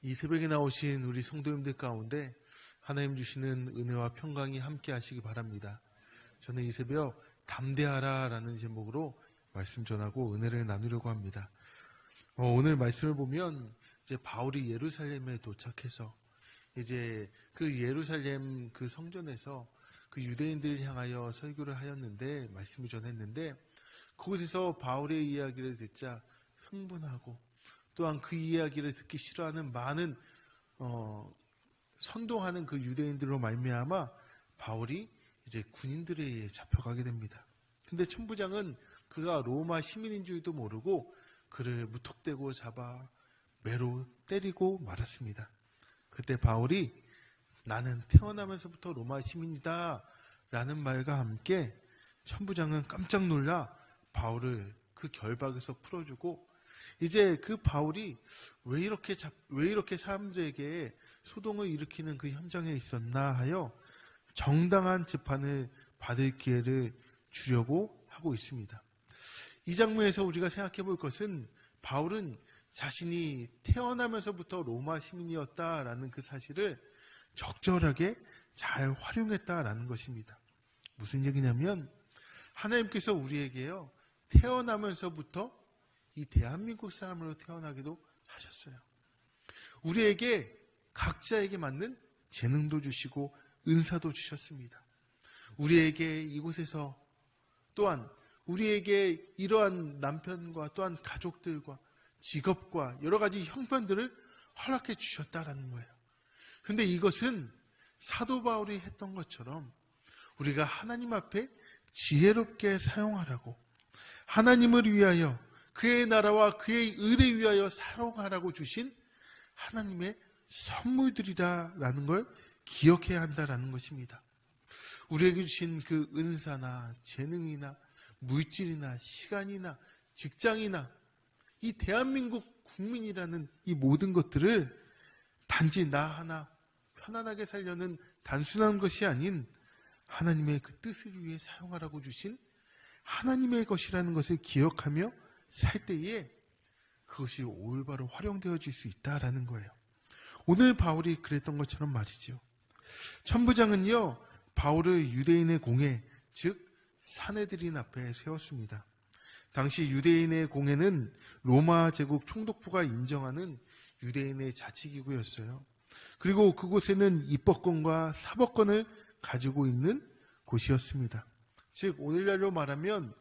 이 새벽에 나오신 우리 성도님들 가운데 하나님 주시는 은혜와 평강이 함께 하시기 바랍니다. 저는 이 새벽 담대하라 라는 제목으로 말씀 전하고 은혜를 나누려고 합니다. 어, 오늘 말씀을 보면 이제 바울이 예루살렘에 도착해서 이제 그 예루살렘 그 성전에서 그 유대인들을 향하여 설교를 하였는데 말씀을 전했는데 그곳에서 바울의 이야기를 듣자 흥분하고 또한 그 이야기를 듣기 싫어하는 많은 어, 선동하는 그 유대인들로 말미암아 바울이 이제 군인들에 의해 잡혀가게 됩니다. 근데 천부장은 그가 로마 시민인 줄도 모르고 그를 무턱대고 잡아 매로 때리고 말았습니다. 그때 바울이 나는 태어나면서부터 로마 시민이다 라는 말과 함께 천부장은 깜짝 놀라 바울을 그 결박에서 풀어주고 이제 그 바울이 왜 이렇게 잡, 왜 이렇게 사람들에게 소동을 일으키는 그 현장에 있었나 하여 정당한 재판을 받을 기회를 주려고 하고 있습니다. 이 장면에서 우리가 생각해 볼 것은 바울은 자신이 태어나면서부터 로마 시민이었다라는 그 사실을 적절하게 잘 활용했다라는 것입니다. 무슨 얘기냐면 하나님께서 우리에게요 태어나면서부터 이 대한민국 사람으로 태어나기도 하셨어요. 우리에게 각자에게 맞는 재능도 주시고 은사도 주셨습니다. 우리에게 이곳에서 또한 우리에게 이러한 남편과 또한 가족들과 직업과 여러 가지 형편들을 허락해 주셨다라는 거예요. 근데 이것은 사도 바울이 했던 것처럼 우리가 하나님 앞에 지혜롭게 사용하라고 하나님을 위하여 그의 나라와 그의 의를 위하여 사용하라고 주신 하나님의 선물들이라는 걸 기억해야 한다라는 것입니다. 우리에게 주신 그 은사나 재능이나 물질이나 시간이나 직장이나 이 대한민국 국민이라는 이 모든 것들을 단지 나 하나 편안하게 살려는 단순한 것이 아닌 하나님의 그 뜻을 위해 사용하라고 주신 하나님의 것이라는 것을 기억하며 살 때에 그것이 올바로 활용되어질 수 있다라는 거예요. 오늘 바울이 그랬던 것처럼 말이죠. 천부장은요, 바울을 유대인의 공회, 즉 사내들인 앞에 세웠습니다. 당시 유대인의 공회는 로마 제국 총독부가 인정하는 유대인의 자치기구였어요. 그리고 그곳에는 입법권과 사법권을 가지고 있는 곳이었습니다. 즉 오늘날로 말하면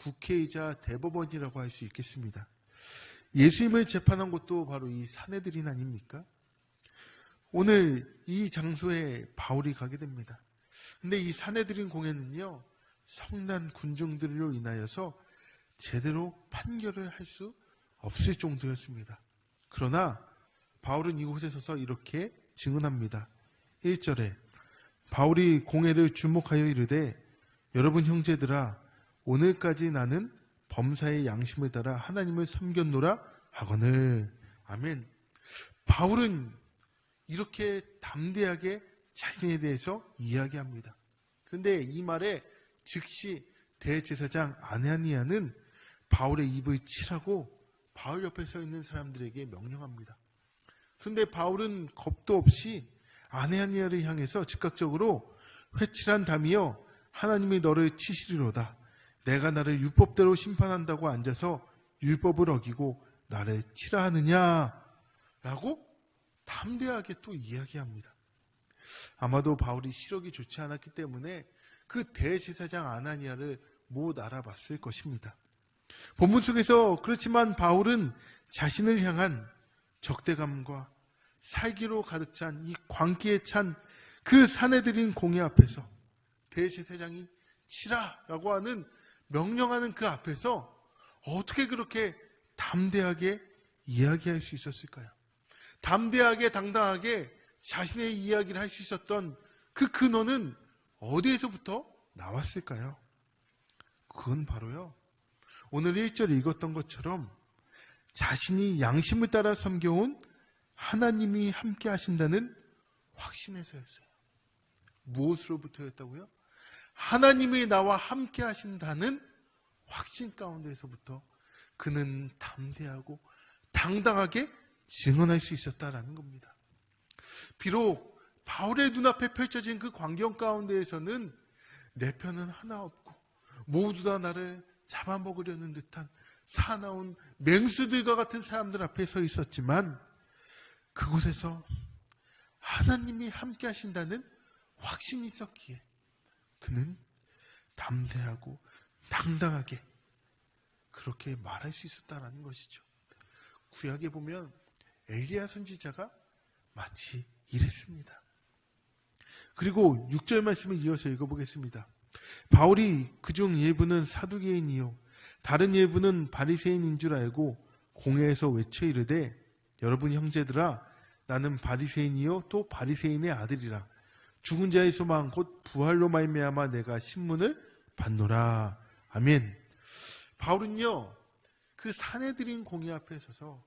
국회이자 대법원이라고 할 수 있겠습니다. 예수님을 재판한 곳도 바로 이 사내들인 아닙니까? 오늘 이 장소에 바울이 가게 됩니다. 근데 이 사내들인 공회는요, 성난 군중들로 인하여서 제대로 판결을 할 수 없을 정도였습니다. 그러나 바울은 이곳에 서서 이렇게 증언합니다. 1절에 바울이 공회를 주목하여 이르되 여러분 형제들아 오늘까지 나는 범사의 양심을 따라 하나님을 섬겼노라 하거늘 아멘. 바울은 이렇게 담대하게 자신에 대해서 이야기합니다. 그런데 이 말에 즉시 대제사장 아나니아는 바울의 입을 치라고 바울 옆에 서 있는 사람들에게 명령합니다. 그런데 바울은 겁도 없이 아나니아를 향해서 즉각적으로 회칠한 담이여 하나님이 너를 치시리로다. 내가 나를 율법대로 심판한다고 앉아서 율법을 어기고 나를 치라 하느냐? 라고 담대하게 또 이야기합니다. 아마도 바울이 시력이 좋지 않았기 때문에 그 대제사장 아나니아를 못 알아봤을 것입니다. 본문 속에서 그렇지만 바울은 자신을 향한 적대감과 살기로 가득 찬 이 광기에 찬그 사내들인 공회 앞에서 대제사장이 치라라고 하는 명령하는 그 앞에서 어떻게 그렇게 담대하게 이야기할 수 있었을까요? 담대하게 당당하게 자신의 이야기를 할 수 있었던 그 근원은 어디에서부터 나왔을까요? 그건 바로요. 오늘 1절에 읽었던 것처럼 자신이 양심을 따라 섬겨온 하나님이 함께 하신다는 확신에서였어요. 무엇으로부터였다고요? 하나님이 나와 함께 하신다는 확신 가운데에서부터 그는 담대하고 당당하게 증언할 수 있었다라는 겁니다. 비록 바울의 눈앞에 펼쳐진 그 광경 가운데에서는 내 편은 하나 없고 모두 다 나를 잡아먹으려는 듯한 사나운 맹수들과 같은 사람들 앞에 서 있었지만 그곳에서 하나님이 함께 하신다는 확신이 있었기에 그는 담대하고 당당하게 그렇게 말할 수 있었다라는 것이죠. 구약에 보면 엘리야 선지자가 마치 이랬습니다. 그리고 6절 말씀을 이어서 읽어보겠습니다. 바울이 그중 일부는 사두개인이요 다른 일부는 바리새인인 줄 알고 공회에서 외쳐 이르되 여러분 형제들아 나는 바리새인이요 또 바리새인의 아들이라 죽은 자의 소망 곧 부활로 말미암아 내가 신문을 받노라 아멘. 바울은요 그 사내들인 공회 앞에 서서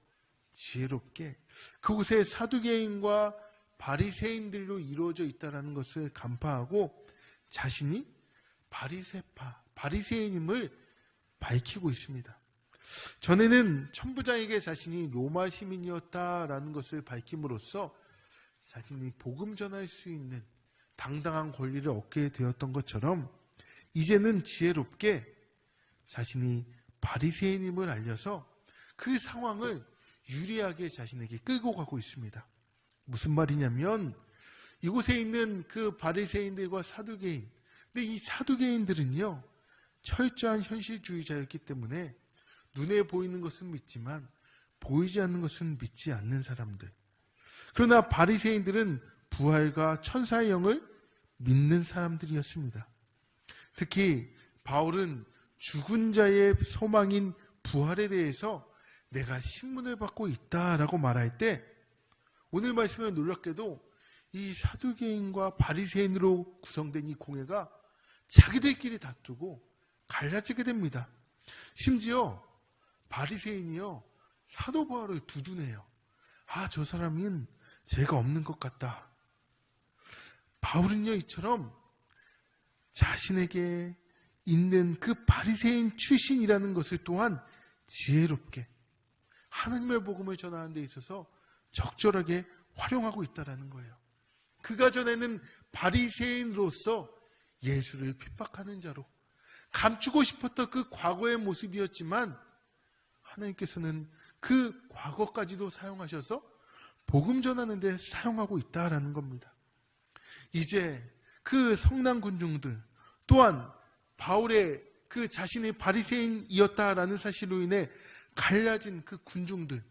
지혜롭게 그곳에 사두개인과 바리새인들로 이루어져 있다라는 것을 간파하고 자신이 바리새파 바리새인임을 밝히고 있습니다. 전에는 천부장에게 자신이 로마 시민이었다라는 것을 밝힘으로써 자신이 복음 전할 수 있는 당당한 권리를 얻게 되었던 것처럼 이제는 지혜롭게 자신이 바리새인임을 알려서 그 상황을 유리하게 자신에게 끌고 가고 있습니다. 무슨 말이냐면 이곳에 있는 그 바리새인들과 사두개인 근데 이 사두개인들은요 철저한 현실주의자였기 때문에 눈에 보이는 것은 믿지만 보이지 않는 것은 믿지 않는 사람들. 그러나 바리새인들은 부활과 천사의 영을 믿는 사람들이었습니다. 특히 바울은 죽은 자의 소망인 부활에 대해서 내가 신문을 받고 있다라고 말할 때 오늘 말씀에 놀랍게도 이 사두개인과 바리새인으로 구성된 이 공회가 자기들끼리 다투고 갈라지게 됩니다. 심지어 바리새인이요 사도 바울을 두둔해요. 아, 저 사람은 죄가 없는 것 같다. 바울은요 이처럼 자신에게 있는 그 바리새인 출신이라는 것을 또한 지혜롭게 하나님의 복음을 전하는 데 있어서 적절하게 활용하고 있다라는 거예요. 그가 전에는 바리새인으로서 예수를 핍박하는 자로 감추고 싶었던 그 과거의 모습이었지만 하나님께서는 그 과거까지도 사용하셔서 복음 전하는 데 사용하고 있다라는 겁니다. 이제 그 성난 군중들 또한 바울의 그 자신의 바리새인이었다라는 사실로 인해 갈라진 그 군중들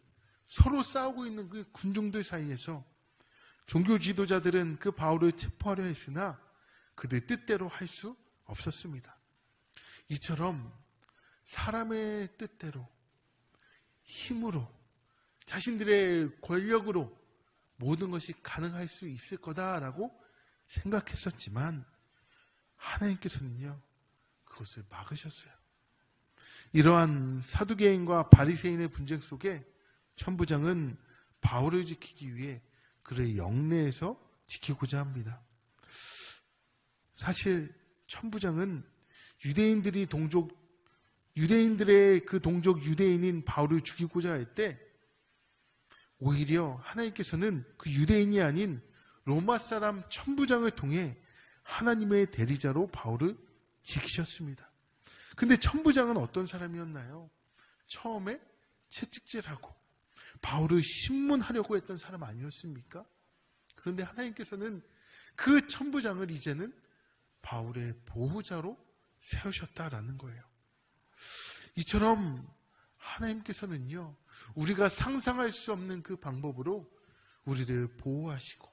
서로 싸우고 있는 그 군중들 사이에서 종교 지도자들은 그 바울을 체포하려 했으나 그들 뜻대로 할 수 없었습니다. 이처럼 사람의 뜻대로 힘으로 자신들의 권력으로 모든 것이 가능할 수 있을 거다라고 생각했었지만 하나님께서는요 그것을 막으셨어요. 이러한 사두개인과 바리새인의 분쟁 속에 천부장은 바울을 지키기 위해 그를 영내에서 지키고자 합니다. 사실 천부장은 유대인들이 동족 유대인들의 그 동족 유대인인 바울을 죽이고자 할 때 오히려 하나님께서는 그 유대인이 아닌 로마 사람 천부장을 통해 하나님의 대리자로 바울을 지키셨습니다. 근데 천부장은 어떤 사람이었나요? 처음에 채찍질하고 바울을 신문하려고 했던 사람 아니었습니까? 그런데 하나님께서는 그 천부장을 이제는 바울의 보호자로 세우셨다라는 거예요. 이처럼 하나님께서는요, 우리가 상상할 수 없는 그 방법으로 우리를 보호하시고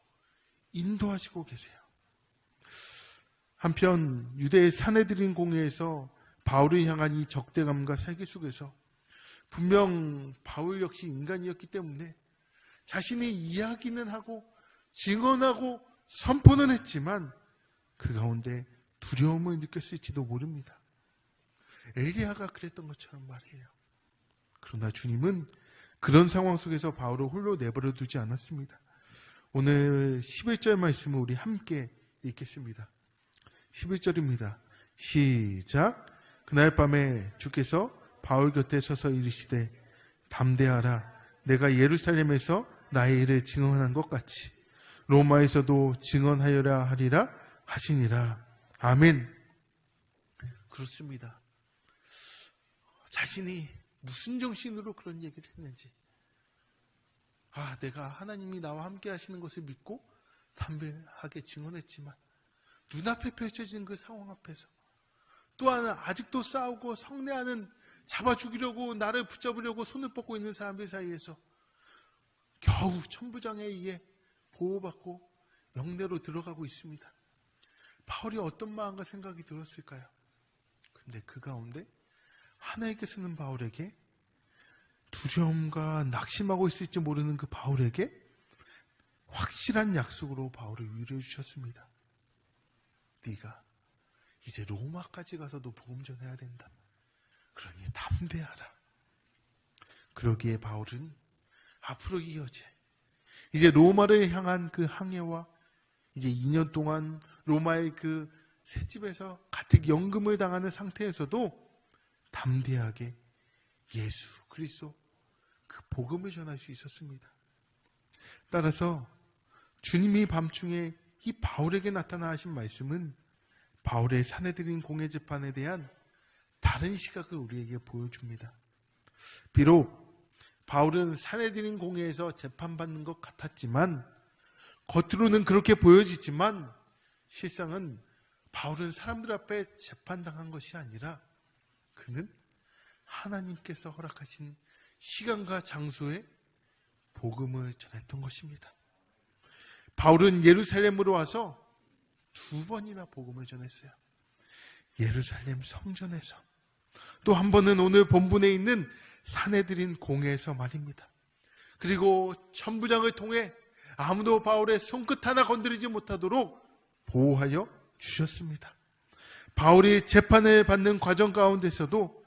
인도하시고 계세요. 한편 유대의 사내들인 공회에서 바울을 향한 이 적대감과 세계 속에서 분명 바울 역시 인간이었기 때문에 자신이 이야기는 하고 증언하고 선포는 했지만 그 가운데 두려움을 느꼈을지도 모릅니다. 엘리야가 그랬던 것처럼 말이에요. 그러나 주님은 그런 상황 속에서 바울을 홀로 내버려 두지 않았습니다. 오늘 11절 말씀을 우리 함께 읽겠습니다. 11절입니다. 시작. 그날 밤에 주께서 바울 곁에 서서 이르시되 담대하라 내가 예루살렘에서 나의 일을 증언한 것 같이 로마에서도 증언하여라 하리라 하시니라. 아멘. 그렇습니다. 자신이 무슨 정신으로 그런 얘기를 했는지. 아, 내가 하나님이 나와 함께 하시는 것을 믿고 담대하게 증언했지만 눈앞에 펼쳐진 그 상황 앞에서 또한 아직도 싸우고 성내하는 잡아 죽이려고 나를 붙잡으려고 손을 뻗고 있는 사람들 사이에서 겨우 천부장에 의해 보호받고 영내로 들어가고 있습니다. 바울이 어떤 마음과 생각이 들었을까요? 근데 그 가운데 하나님께서는 바울에게 두려움과 낙심하고 있을지 모르는 그 바울에게 확실한 약속으로 바울을 위로해 주셨습니다. 네가 이제 로마까지 가서도 복음 전해야 된다. 그러니 담대하라. 그러기에 바울은 앞으로 이어제 이제 로마를 향한 그 항해와 이제 2년 동안 로마의 그 셋집에서 가택 연금을 당하는 상태에서도 담대하게 예수 그리스도 그 복음을 전할 수 있었습니다. 따라서 주님이 밤중에 이 바울에게 나타나 하신 말씀은 바울의 사내들인 공회 재판에 대한 다른 시각을 우리에게 보여줍니다. 비록 바울은 사내들인 공회에서 재판받는 것 같았지만 겉으로는 그렇게 보여지지만 실상은 바울은 사람들 앞에 재판당한 것이 아니라 그는 하나님께서 허락하신 시간과 장소에 복음을 전했던 것입니다. 바울은 예루살렘으로 와서 두 번이나 복음을 전했어요. 예루살렘 성전에서 또 한 번은 오늘 본문에 있는 사내들인 공회에서 말입니다. 그리고 천부장을 통해 아무도 바울의 손끝 하나 건드리지 못하도록 보호하여 주셨습니다. 바울이 재판을 받는 과정 가운데서도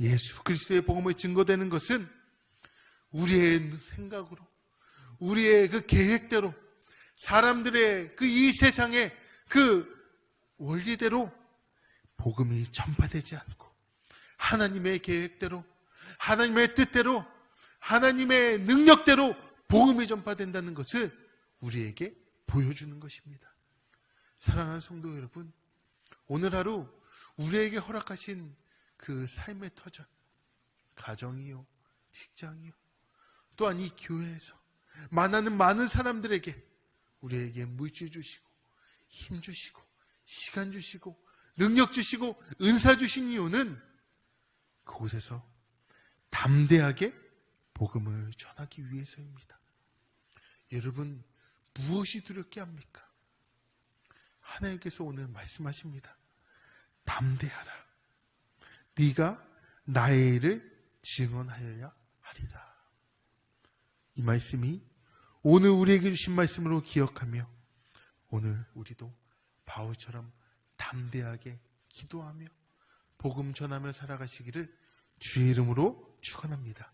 예수 그리스도의 복음을 증거되는 것은 우리의 생각으로, 우리의 그 계획대로, 사람들의 그 이 세상의 그 원리대로 복음이 전파되지 않고 하나님의 계획대로, 하나님의 뜻대로, 하나님의 능력대로 복음이 전파된다는 것을 우리에게 보여주는 것입니다. 사랑하는 성도 여러분, 오늘 하루 우리에게 허락하신 그 삶의 터전, 가정이요, 직장이요, 또한 이 교회에서 만나는 많은 사람들에게 우리에게 물질 주시고, 힘 주시고, 시간 주시고, 능력 주시고, 은사 주신 이유는 그곳에서 담대하게 복음을 전하기 위해서입니다. 여러분, 무엇이 두렵게 합니까? 하나님께서 오늘 말씀하십니다. 담대하라. 네가 나의 일을 증언하여야 하리라. 이 말씀이 오늘 우리에게 주신 말씀으로 기억하며 오늘 우리도 바울처럼 담대하게 기도하며 복음 전하며 살아가시기를 주의 이름으로 축원합니다.